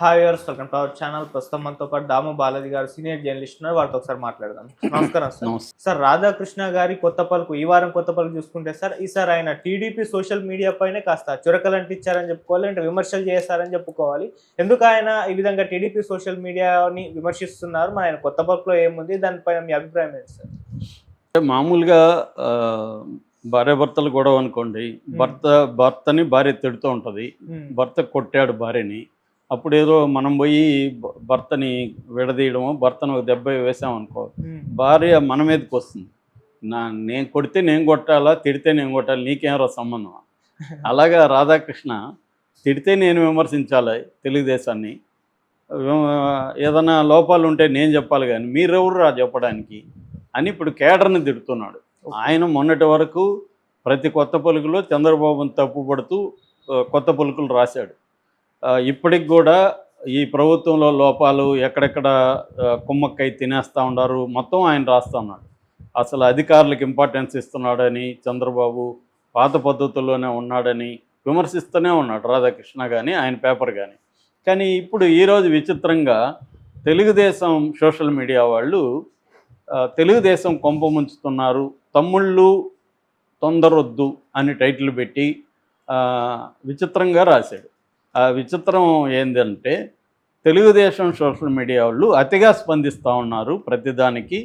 Hi వర్స్ welcome to our channel ప్రస్తుతం మనతో పాటు దాము బాలాజీ గారు సీనియర్ జర్నలిస్ట్ ఉన్నారు. వారితో ఒకసారి మాట్లాడదాం. నమస్కారం సార్ సార్ రాధాకృష్ణ గారి కొత్త పలుకు ఈ వారం కొత్త పలుకు చూసుకుంటే సార్ ఈసారి ఆయన టీడీపీ సోషల్ మీడియా పైనే కాస్త చురకలంటిచ్చారని చెప్పుకోవాలి అంటే విమర్శలు చేశారని చెప్పుకోవాలి. ఎందుకు ఆయన ఈ విధంగా టీడీపీ సోషల్ మీడియాని విమర్శిస్తున్నారు? మరి ఆయన కొత్త పలుకులో ఏముంది? దానిపైన మీ అభిప్రాయం ఏంటి సార్ అంటే మామూలుగా ఆ, భార్యాభర్తలు గొడవ అనుకోండి భర్త భర్తని భార్య తిడుతూ ఉంటుంది. ఉమ్, భర్త కొట్టాడు భార్యని. అప్పుడు ఏదో మనం పోయి భర్తని విడదీయడమో భర్తను ఒక దెబ్బ వేసామనుకో భార్య మన మీదకి వస్తుంది. నా నేను కొడితే నేను కొట్టాలా తిడితే నేను కొట్టాలి నీకేమరా సంబంధం అలాగా రాధాకృష్ణ తిడితే నేను విమర్శించాలి తెలుగుదేశాన్ని. ఏదైనా లోపాలు ఉంటే నేను చెప్పాలి కానీ మీరెవరు రా చెప్పడానికి అని ఇప్పుడు కేడర్ని తిడుతున్నాడు. ఆయన మొన్నటి వరకు ప్రతి కొత్త పలుకులో చంద్రబాబును తప్పుపడుతూ కొత్త పలుకులు రాశాడు. ఇప్పటికి కూడా ఈ ప్రభుత్వంలో లోపాలు ఎక్కడెక్కడ కుమ్మక్కై తినేస్తూ ఉన్నారు మొత్తం ఆయన రాస్తూ ఉన్నాడు. అసలు అధికారులకు ఇంపార్టెన్స్ ఇస్తున్నాడని చంద్రబాబు పాత పద్ధతుల్లోనే ఉన్నాడని విమర్శిస్తూనే ఉన్నాడు రాధాకృష్ణ కానీ ఆయన పేపర్ కానీ కానీ ఇప్పుడు ఈరోజు విచిత్రంగా తెలుగుదేశం సోషల్ మీడియా వాళ్ళు తెలుగుదేశం కొంప ముంచుతున్నారు తమ్ముళ్ళు తొందరొద్దు అని టైటిల్ పెట్టి విచిత్రంగా రాశాడు. ఆ విచిత్రం ఏంటంటే తెలుగుదేశం సోషల్ మీడియా వాళ్ళు అతిగా స్పందిస్తూ ఉన్నారు ప్రతిదానికి.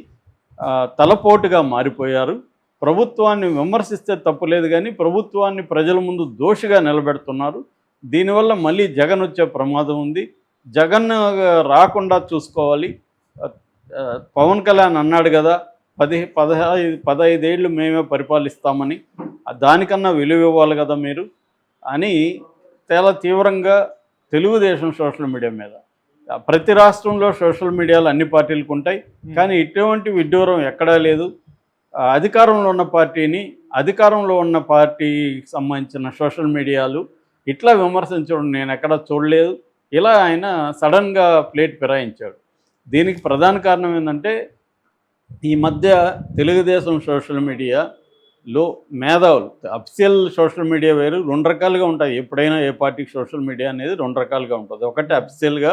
తలపోటుగా మారిపోయారు. ప్రభుత్వాన్ని విమర్శిస్తే తప్పులేదు కానీ ప్రభుత్వాన్ని ప్రజల ముందు దోషిగా నిలబెడుతున్నారు. దీనివల్ల మళ్ళీ జగన్ వచ్చే ప్రమాదం ఉంది. జగన్ రాకుండా చూసుకోవాలి. పవన్ కళ్యాణ్ అన్నాడు కదా పది పదహైదు పదహైదేళ్ళు మేమే పరిపాలిస్తామని. దానికన్నా విలువ ఇవ్వాలి కదా మీరు అని చాలా తీవ్రంగా తెలుగుదేశం సోషల్ మీడియా మీద. ప్రతి రాష్ట్రంలో సోషల్ మీడియాలో అన్ని పార్టీలకు ఉంటాయి. కానీ ఇటువంటి విడ్డూరం ఎక్కడా లేదు. అధికారంలో ఉన్న పార్టీని అధికారంలో ఉన్న పార్టీకి సంబంధించిన సోషల్ మీడియాలు ఇట్లా విమర్శించడం నేను ఎక్కడ చూడలేదు. ఇలా ఆయన సడన్గా ప్లేట్ ఫిరాయించాడు. దీనికి ప్రధాన కారణం ఏంటంటే ఈ మధ్య తెలుగుదేశం సోషల్ మీడియా మీడియాలో మేధావులు. అఫిషియల్ సోషల్ మీడియా వేరు రెండు రకాలుగా ఉంటాయి. ఎప్పుడైనా ఏ పార్టీకి సోషల్ మీడియా అనేది రెండు రకాలుగా ఉంటుంది. ఒకటి అఫిషియల్గా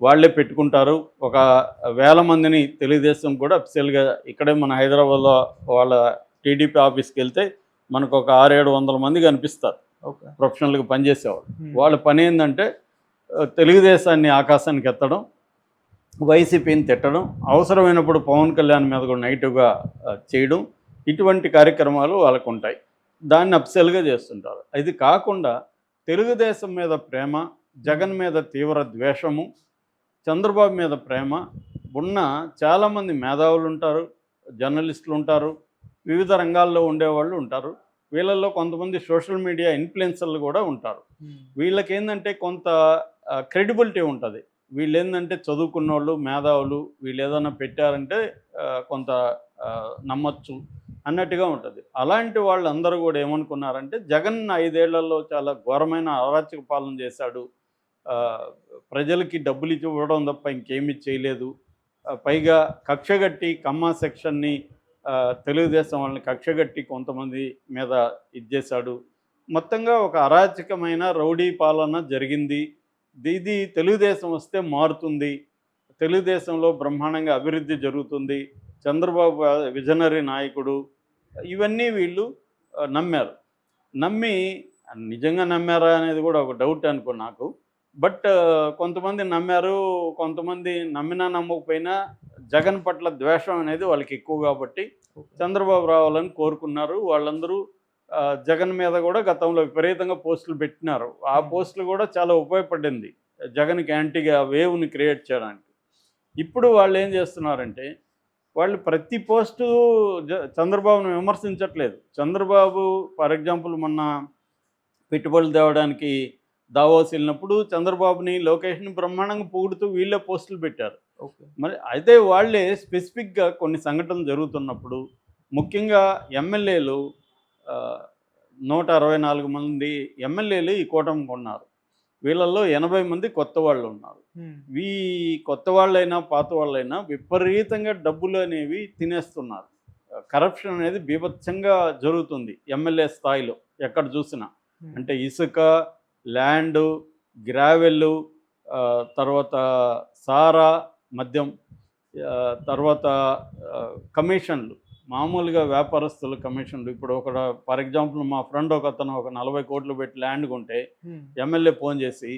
వాళ్ళే పెట్టుకుంటారు. ఒక వేల మందిని తెలుగుదేశం కూడా అఫిషియల్గా ఇక్కడే మన హైదరాబాద్లో వాళ్ళ టీడీపీ ఆఫీస్కి వెళ్తే మనకు ఒక ఆరు ఏడు వందల మంది కనిపిస్తారు. ప్రొఫెషనల్గా పనిచేసేవాళ్ళు. వాళ్ళ పని ఏంటంటే తెలుగుదేశాన్ని ఆకాశానికి ఎత్తడం వైసీపీని తిట్టడం అవసరమైనప్పుడు పవన్ కళ్యాణ్ మీద కూడా నెగిటివ్గా చేయడం ఇటువంటి కార్యక్రమాలు వాళ్ళకు ఉంటాయి దాన్ని అప్సెల్గా చేస్తుంటారు. ఇది కాకుండా తెలుగుదేశం మీద ప్రేమ జగన్ మీద తీవ్ర ద్వేషము చంద్రబాబు మీద ప్రేమ ఉన్న చాలామంది మేధావులు ఉంటారు జర్నలిస్టులు ఉంటారు వివిధ రంగాల్లో ఉండేవాళ్ళు ఉంటారు. వీళ్ళల్లో కొంతమంది సోషల్ మీడియా ఇన్ఫ్లుయెన్సర్లు కూడా ఉంటారు. వీళ్ళకి ఏంటంటే కొంత క్రెడిబిలిటీ ఉంటుంది. వీళ్ళు ఏంటంటే చదువుకున్న వాళ్ళు మేధావులు వీళ్ళు ఏదైనా పెట్టారంటే కొంత నమ్మచ్చు. అన్నట్టుగా ఉంటుంది. అలాంటి వాళ్ళందరూ కూడా ఏమనుకున్నారంటే జగన్ ఐదేళ్ళలో చాలా ఘోరమైన అరాచక పాలన చేశాడు. ప్రజలకి డబ్బులు ఇచ్చి ఇవ్వడం తప్ప ఇంకేమీ చేయలేదు. పైగా కక్షగట్టి కమ్మ సెక్షన్ని తెలుగుదేశం వాళ్ళని కక్షగట్టి కొంతమంది మీద ఇచ్చేశాడు మొత్తంగా ఒక అరాచకమైన రౌడీ పాలన జరిగింది. ఇది తెలుగుదేశం వస్తే మారుతుంది. తెలుగుదేశంలో బ్రహ్మాండంగా అభివృద్ధి జరుగుతుంది. చంద్రబాబు విజనరీ నాయకుడు ఇవన్నీ వీళ్ళు నమ్మారు. నమ్మి నిజంగా నమ్మారా అనేది కూడా ఒక డౌట్ అనుకో నాకు. బట్ కొంతమంది నమ్మారు కొంతమంది నమ్మినా నమ్మకపోయినా జగన్ పట్ల ద్వేషం అనేది వాళ్ళకి ఎక్కువ కాబట్టి చంద్రబాబు రావాలని కోరుకున్నారు. వాళ్ళందరూ జగన్ మీద కూడా గతంలో విపరీతంగా పోస్టులు పెట్టినారు. ఆ పోస్టులు కూడా చాలా ఉపయోగపడింది. జగన్కి యాంటీగా వేవ్ని క్రియేట్ చేయడానికి. ఇప్పుడు వాళ్ళు ఏం చేస్తున్నారంటే వాళ్ళు ప్రతి పోస్టు చంద్రబాబును విమర్శించట్లేదు. చంద్రబాబు ఫర్ ఎగ్జాంపుల్ మొన్న పెట్టుబడులు తేవడానికి దావోస్ వెళ్ళినప్పుడు చంద్రబాబుని లోకేష్ని బ్రహ్మాండంగా పొగుడుతూ వీళ్ళే పోస్టులు పెట్టారు. ఓకే. మరి అయితే వాళ్ళే స్పెసిఫిక్గా కొన్ని సంఘటనలు జరుగుతున్నప్పుడు ముఖ్యంగా ఎమ్మెల్యేలు నూట అరవై నాలుగు మంది ఎమ్మెల్యేలు ఈ కూటమికి ఉన్నారు. వీళ్ళల్లో ఎనభై మంది కొత్త వాళ్ళు ఉన్నారు. ఈ కొత్త వాళ్ళైనా పాత వాళ్ళైనా విపరీతంగా డబ్బులు అనేవి తినేస్తున్నారు. కరప్షన్ అనేది బీభత్సంగా జరుగుతుంది ఎమ్మెల్యే స్థాయిలో ఎక్కడ చూసినా. అంటే ఇసుక ల్యాండ్ గ్రావెల్ తర్వాత సారా మద్యం తర్వాత కమిషన్లు. మామూలుగా వ్యాపారస్తుల కమిషన్లు ఇప్పుడు ఒక ఫర్ ఎగ్జాంపుల్ మా ఫ్రెండ్ ఒక అతను ఒక నలభై కోట్లు పెట్టి ల్యాండ్ కొంటే ఎమ్మెల్యే ఫోన్ చేసి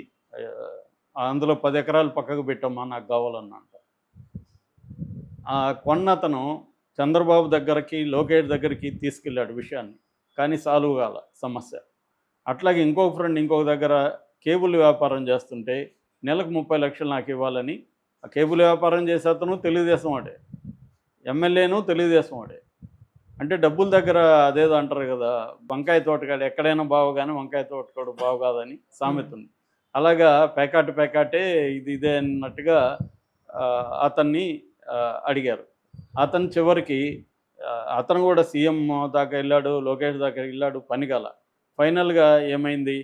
అందులో పది ఎకరాలు పక్కకు పెట్టమ్మా నాకు కావాలన్నంట ఆ కొన్న అతను చంద్రబాబు దగ్గరికి లోకేష్ దగ్గరికి తీసుకెళ్ళాడు విషయాన్ని. కానీ సాల్వ్ కాల సమస్య. అట్లాగే ఇంకొక ఫ్రెండ్ ఇంకొక దగ్గర కేబుల్ వ్యాపారం చేస్తుంటే నెలకు ముప్పై లక్షలు నాకు ఇవ్వాలని ఆ కేబుల్ వ్యాపారం చేసే అతను తెలుగుదేశం వాడే. ఎమ్మెల్యేను తెలుగుదేశం వాడే. అంటే డబ్బుల దగ్గర అదేదో అంటారు కదా వంకాయ తోటకాడు ఎక్కడైనా బావు కానీ వంకాయ తోటకాడు బావు కాదని సామెత ఉంది. అలాగా పేకాటు పేకాటే ఇది ఇదే అన్నట్టుగా అతన్ని అడిగారు. అతను చివరికి అతను కూడా సీఎం దాకా వెళ్ళాడు లోకేష్ దాకా వెళ్ళాడు పనిగల ఫైనల్గా ఏమైంది?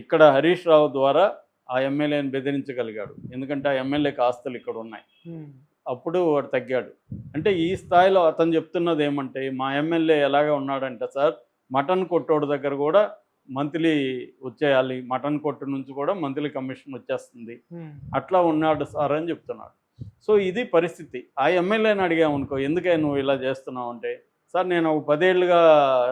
ఇక్కడ హరీష్ రావు ద్వారా ఆ ఎమ్మెల్యేని బెదిరించగలిగాడు. ఎందుకంటే ఆ ఎమ్మెల్యేకి ఆస్తులు ఇక్కడ ఉన్నాయి అప్పుడు వాడు తగ్గాడు. అంటే ఈ స్థాయిలో అతను చెప్తున్నది ఏమంటే మా ఎమ్మెల్యే ఎలాగ ఉన్నాడంటే సార్ మటన్ కొట్టోడు దగ్గర కూడా మంత్లీ వచ్చేయాలి. మటన్ కొట్టు నుంచి కూడా మంత్లీ కమిషన్ వచ్చేస్తుంది. అట్లా ఉన్నాడు సార్ అని చెప్తున్నాడు. సో ఇది పరిస్థితి. ఆ ఎమ్మెల్యేని అడిగామనుకో ఎందుకే నువ్వు ఇలా చేస్తున్నావు అంటే సార్ నేను ఒక పదేళ్ళుగా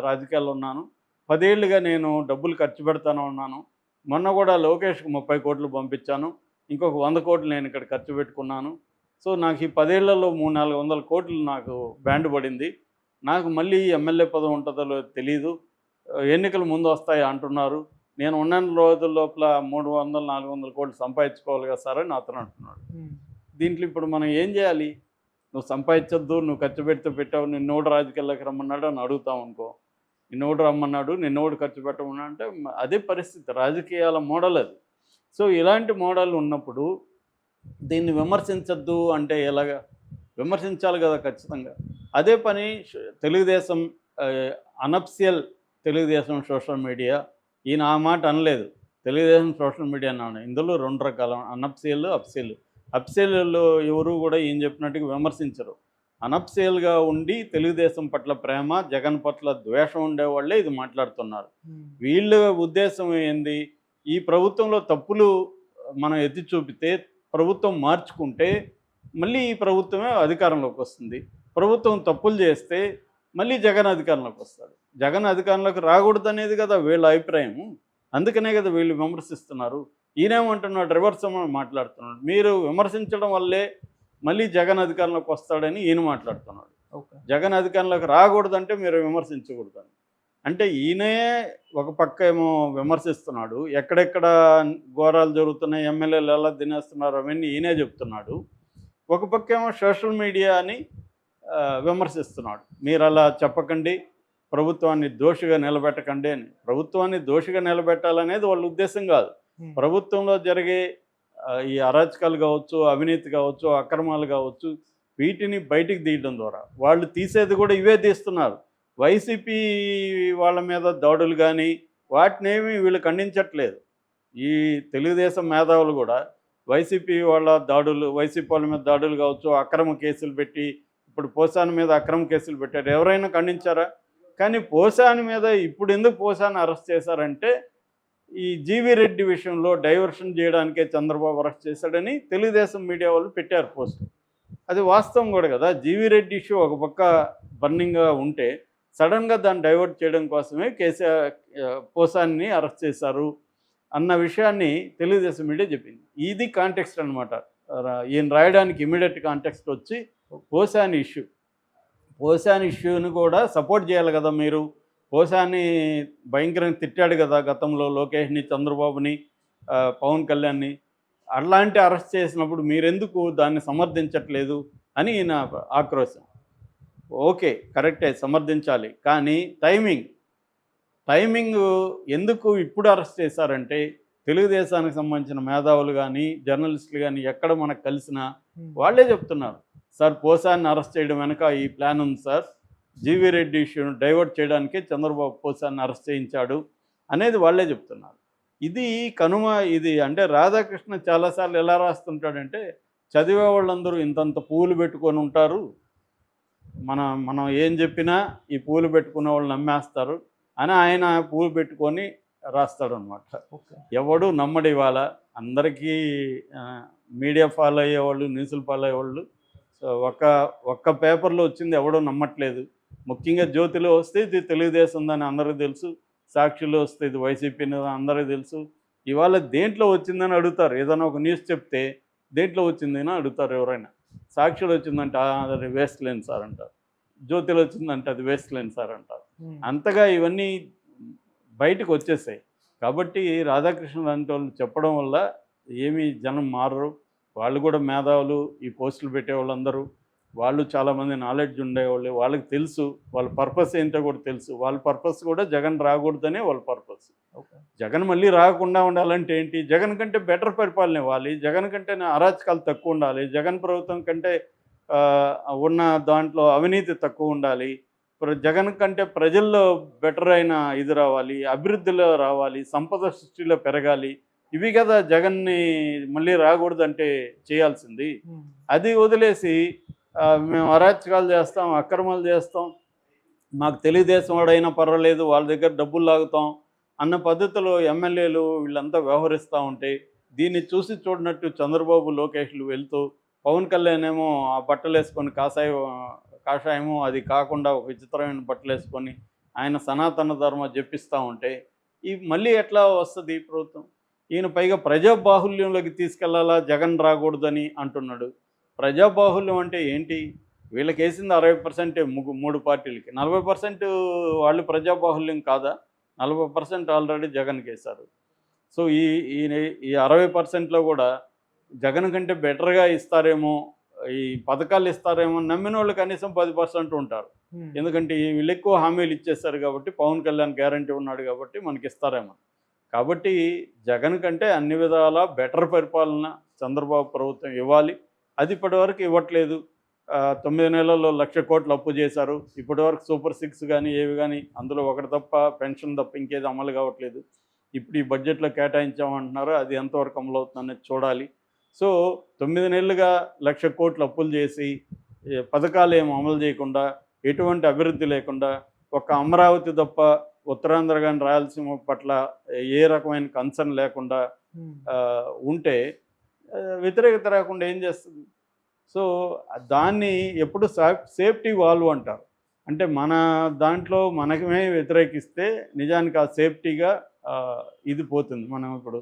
రాజకీయాల్లో ఉన్నాను. పదేళ్ళుగా నేను డబ్బులు ఖర్చు పెడతాను ఉన్నాను మొన్న కూడా లోకేష్కి ముప్పై కోట్లు పంపించాను. ఇంకొక వంద కోట్లు నేను ఇక్కడ ఖర్చు పెట్టుకున్నాను. సో నాకు ఈ పదేళ్ళలో మూడు నాలుగు వందల కోట్లు నాకు బ్యాండ్ పడింది. నాకు మళ్ళీ ఎమ్మెల్యే పదవి ఉంటుందో తెలీదు. ఎన్నికలు ముందు వస్తాయి అంటున్నారు. నేను ఉన్న రోజుల లోపల మూడు వందలు నాలుగు వందల కోట్లు సంపాదించుకోవాలి కదా సార్ అని అతను అంటున్నాడు. దీంట్లో ఇప్పుడు మనం ఏం చేయాలి? నువ్వు సంపాదించొద్దు నువ్వు ఖర్చు పెడితే పెట్టావు నిన్నోడు రాజకీయాల్లోకి రమ్మన్నాడు అని అడుగుతాం అనుకో. నిన్నోడు రమ్మన్నాడు నిన్నోడు ఖర్చు పెట్టమన్నా అంటే అదే పరిస్థితి. రాజకీయాల మోడల్ అది. సో ఇలాంటి మోడల్ ఉన్నప్పుడు దీన్ని విమర్శించద్దు అంటే ఎలాగా? విమర్శించాలి కదా ఖచ్చితంగా. అదే పని Telugu Desam unofficial Telugu Desam social media. ఈయన ఆ మాట అనలేదు. తెలుగుదేశం సోషల్ మీడియా అన్నాడు. ఇందులో రెండు రకాల. అనప్సియల్ అప్సియల్. అప్సేల్లో ఎవరు కూడా ఏం చెప్పినట్టుగా విమర్శించరు. అనప్సేల్గా ఉండి తెలుగుదేశం పట్ల ప్రేమ జగన్ పట్ల ద్వేషం ఉండేవాళ్ళే ఇది మాట్లాడుతున్నారు. వీళ్ళ ఉద్దేశం ఏంది? ఈ ప్రభుత్వంలో తప్పులు మనం ఎత్తి చూపితే ప్రభుత్వం మార్చుకుంటే మళ్ళీ ఈ ప్రభుత్వమే అధికారంలోకి వస్తుంది. ప్రభుత్వం తప్పులు చేస్తే మళ్ళీ జగన్ అధికారంలోకి వస్తాడు. జగన్ అధికారంలోకి రాకూడదు అనేది కదా వీళ్ళ అభిప్రాయం. అందుకనే కదా వీళ్ళు విమర్శిస్తున్నారు. ఈయనేమంటున్నాడు? రివర్స్ మాట్లాడుతున్నాడు. మీరు విమర్శించడం వల్లే మళ్ళీ జగన్ అధికారంలోకి వస్తాడని ఈయన మాట్లాడుతున్నాడు. ఓకే. జగన్ అధికారంలోకి రాకూడదంటే మీరు విమర్శించకూడదని. అంటే ఈయనే ఒక పక్క ఏమో విమర్శిస్తున్నాడు. ఎక్కడెక్కడ ఘోరాలు జరుగుతున్నాయి ఎమ్మెల్యేలు ఎలా తినేస్తున్నారు అవన్నీ ఈయనే చెప్తున్నాడు. ఒక పక్క ఏమో సోషల్ మీడియాని విమర్శిస్తున్నాడు. మీరు అలా చెప్పకండి ప్రభుత్వాన్ని దోషిగా నిలబెట్టకండి అని. ప్రభుత్వాన్ని దోషిగా నిలబెట్టాలనేది వాళ్ళ ఉద్దేశం కాదు. ప్రభుత్వంలో జరిగే ఈ అరాచకాలు కావచ్చు అవినీతి కావచ్చు అక్రమాలు కావచ్చు వీటిని బయటికి తీయడం ద్వారా. వాళ్ళు తీసేది కూడా ఇవే తీస్తున్నారు. వైసీపీ వాళ్ళ మీద దాడులు కానీ వాటినేమి వీళ్ళు ఖండించట్లేదు. ఈ తెలుగుదేశం మేధావులు కూడా వైసీపీ వాళ్ళ దాడులు వైసీపీ వాళ్ళ మీద దాడులు కావచ్చు అక్రమ కేసులు పెట్టి ఇప్పుడు పోసాని మీద అక్రమ కేసులు పెట్టారు. ఎవరైనా ఖండించారా? కానీ పోసాని మీద ఇప్పుడు ఎందుకు పోసాని అరెస్ట్ చేశారంటే ఈ జీవి రెడ్డి విషయంలో డైవర్షన్ చేయడానికే చంద్రబాబు అరెస్ట్ చేశాడని తెలుగుదేశం మీడియా వాళ్ళు పెట్టారు పోస్ట్. అది వాస్తవం కూడా కదా. జీవి రెడ్డి ఇష్యూ ఒక పక్క బర్నింగ్గా ఉంటే సడన్గా దాన్ని డైవర్ట్ చేయడం కోసమే కేసీఆర్ పోసాన్ని అరెస్ట్ చేశారు అన్న విషయాన్ని తెలుగుదేశం మీడియా చెప్పింది. ఇది కాంటెక్స్ట్ అనమాట ఈయన రాయడానికి ఇమీడియట్ కాంటెక్స్ట్ వచ్చి పోసాని ఇష్యూ. పోసాని ఇష్యూని కూడా సపోర్ట్ చేయాలి కదా మీరు. పోసాని భయంకరంగా తిట్టాడు కదా గతంలో లోకేష్ని చంద్రబాబుని పవన్ కళ్యాణ్ని. అలాంటి అరెస్ట్ చేసినప్పుడు మీరెందుకు దాన్ని సమర్థించట్లేదు అని ఈయన ఆక్రోశం. ఓకే కరెక్టే సమర్థించాలి. కానీ టైమింగ్. టైమింగ్ ఎందుకు ఇప్పుడు అరెస్ట్ చేశారంటే తెలుగుదేశానికి సంబంధించిన మేధావులు కానీ జర్నలిస్టులు కానీ ఎక్కడ మనకు కలిసినా వాళ్ళే చెప్తున్నారు. సార్ పోసాన్ని అరెస్ట్ చేయడం వెనక ఈ ప్లాన్ ఉంది సార్. జీవీ రెడ్డి ఇష్యూను డైవర్ట్ చేయడానికే చంద్రబాబు పోసాన్ని అరెస్ట్ చేయించాడు అనేది వాళ్ళే చెప్తున్నారు. ఇది కనుమ ఇది అంటే రాధాకృష్ణ చాలాసార్లు ఎలా రాస్తుంటాడంటే చదివే వాళ్ళందరూ ఇంతంత పూలు పెట్టుకొని ఉంటారు. మన మనం ఏం చెప్పినా ఈ పూలు పెట్టుకున్న వాళ్ళు నమ్మేస్తారు అని ఆయన పూలు పెట్టుకొని రాస్తాడు అనమాట ఎవడు నమ్మడు ఇవాళ. అందరికీ మీడియా ఫాలో అయ్యేవాళ్ళు న్యూస్లు ఫాలో అయ్యేవాళ్ళు సో ఒక్క ఒక్క పేపర్లో వచ్చింది ఎవడో నమ్మట్లేదు. ముఖ్యంగా జ్యోతిలో వస్తే ఇది తెలుగుదేశం అని అందరికీ తెలుసు. సాక్షిలో వస్తే ఇది వైసీపీ అందరికీ తెలుసు. ఇవాళ దేంట్లో వచ్చిందని అడుగుతారు. ఏదైనా ఒక న్యూస్ చెప్తే దేంట్లో వచ్చిందని అడుగుతారు ఎవరైనా. సాక్షిలో వచ్చిందంటే "ఆ, అది వేస్ట్ లేని సార్ అంటారు. జ్యోతిలో వచ్చిందంటే అది వేస్ట్ లేని సార్ అంటారు. అంతగా ఇవన్నీ బయటకు వచ్చేసాయి. కాబట్టి రాధాకృష్ణ లాంటి వాళ్ళు చెప్పడం వల్ల ఏమీ జనం మారరు. వాళ్ళు కూడా మేధావులు ఈ పోస్టులు పెట్టే వాళ్ళందరూ వాళ్ళు చాలామంది నాలెడ్జ్ ఉండేవాళ్ళు. వాళ్ళకి తెలుసు. వాళ్ళ పర్పస్ ఏంటో కూడా తెలుసు. వాళ్ళ పర్పస్ కూడా జగన్ రాకూడదనే వాళ్ళ పర్పస్ జగన్ మళ్ళీ రాకుండా ఉండాలంటే ఏంటి? జగన్ కంటే బెటర్ పరిపాలన ఇవ్వాలి. జగన్ కంటే అరాచకాలు తక్కువ ఉండాలి. జగన్ ప్రభుత్వం కంటే ఉన్న దాంట్లో అవినీతి తక్కువ ఉండాలి. జగన్ కంటే ప్రజల్లో బెటర్ అయిన ఇది రావాలి. అభివృద్ధిలో రావాలి. సంపద సృష్టిలో పెరగాలి. ఇవి కదా జగన్ని మళ్ళీ రాకూడదంటే చేయాల్సింది. అది వదిలేసి మేము అరాచకాలు చేస్తాం అక్రమాలు చేస్తాం. మాకు తెలుగుదేశం వాడైనా పర్వాలేదు. వాళ్ళ దగ్గర డబ్బులు లాగుతాం. అన్న పద్ధతిలో ఎమ్మెల్యేలు వీళ్ళంతా వ్యవహరిస్తూ ఉంటే దీన్ని చూసి చూడనట్టు చంద్రబాబు లోకేష్లు వెళ్తూ పవన్ కళ్యాణ్ ఏమో ఆ బట్టలు వేసుకొని కాషాయ కాషాయమో అది కాకుండా ఒక విచిత్రమైన బట్టలు వేసుకొని ఆయన సనాతన ధర్మ జపిస్తూ ఉంటే ఈ మళ్ళీ ఎట్లా వస్తుంది ఈ ప్రభుత్వం? ఈయన పైగా ప్రజాబాహుల్యంలోకి తీసుకెళ్ళాలా? జగన్ రాకూడదని అంటున్నాడు. ప్రజాబాహుల్యం అంటే ఏంటి? వీళ్ళకి వేసింది అరవై పర్సెంట్ మూడు పార్టీలకి. నలభై పర్సెంట్ వాళ్ళు ప్రజాబాహుల్యం కాదా? నలభై పర్సెంట్ ఆల్రెడీ జగన్కి వేశారు సో ఈ ఈ ఈ అరవై పర్సెంట్లో కూడా జగన్ కంటే బెటర్గా ఇస్తారేమో ఈ పథకాలు ఇస్తారేమో నమ్మిన వాళ్ళు కనీసం పది పర్సెంట్ ఉంటారు. ఎందుకంటే ఈ వీళ్ళు ఎక్కువ హామీలు ఇచ్చేస్తారు కాబట్టి పవన్ కళ్యాణ్ గ్యారంటీ ఉన్నాడు కాబట్టి మనకి ఇస్తారేమో. కాబట్టి జగన్ కంటే అన్ని విధాల బెటర్ పరిపాలన చంద్రబాబు ప్రభుత్వం ఇవ్వాలి. అది ఇప్పటివరకు ఇవ్వట్లేదు. తొమ్మిది నెలల్లో లక్ష కోట్లు అప్పు చేశారు. ఇప్పటివరకు సూపర్ సిక్స్ కానీ ఏవి కానీ అందులో ఒకటి తప్ప పెన్షన్ తప్ప ఇంకేది అమలు కావట్లేదు. ఇప్పుడు ఈ బడ్జెట్లో కేటాయించామంటున్నారు. అది ఎంతవరకు అమలు అవుతుందనేది చూడాలి. సో తొమ్మిది నెలలుగా లక్ష కోట్లు అప్పులు చేసి పథకాలు ఏం అమలు చేయకుండా ఎటువంటి అభివృద్ధి లేకుండా ఒక అమరావతి తప్ప ఉత్తరాంధ్ర కానీ రాయలసీమ పట్ల ఏ రకమైన కన్సర్న్ లేకుండా ఉంటే వ్యతిరేకత రాకుండా ఏం చేస్తుంది? సో దాన్ని ఎప్పుడు సేఫ్టీ వాల్వ్ అంటారు. అంటే మన దాంట్లో మనకమే వ్యతిరేకిస్తే నిజానికి ఆ సేఫ్టీగా ఇది పోతుంది. మనం ఇప్పుడు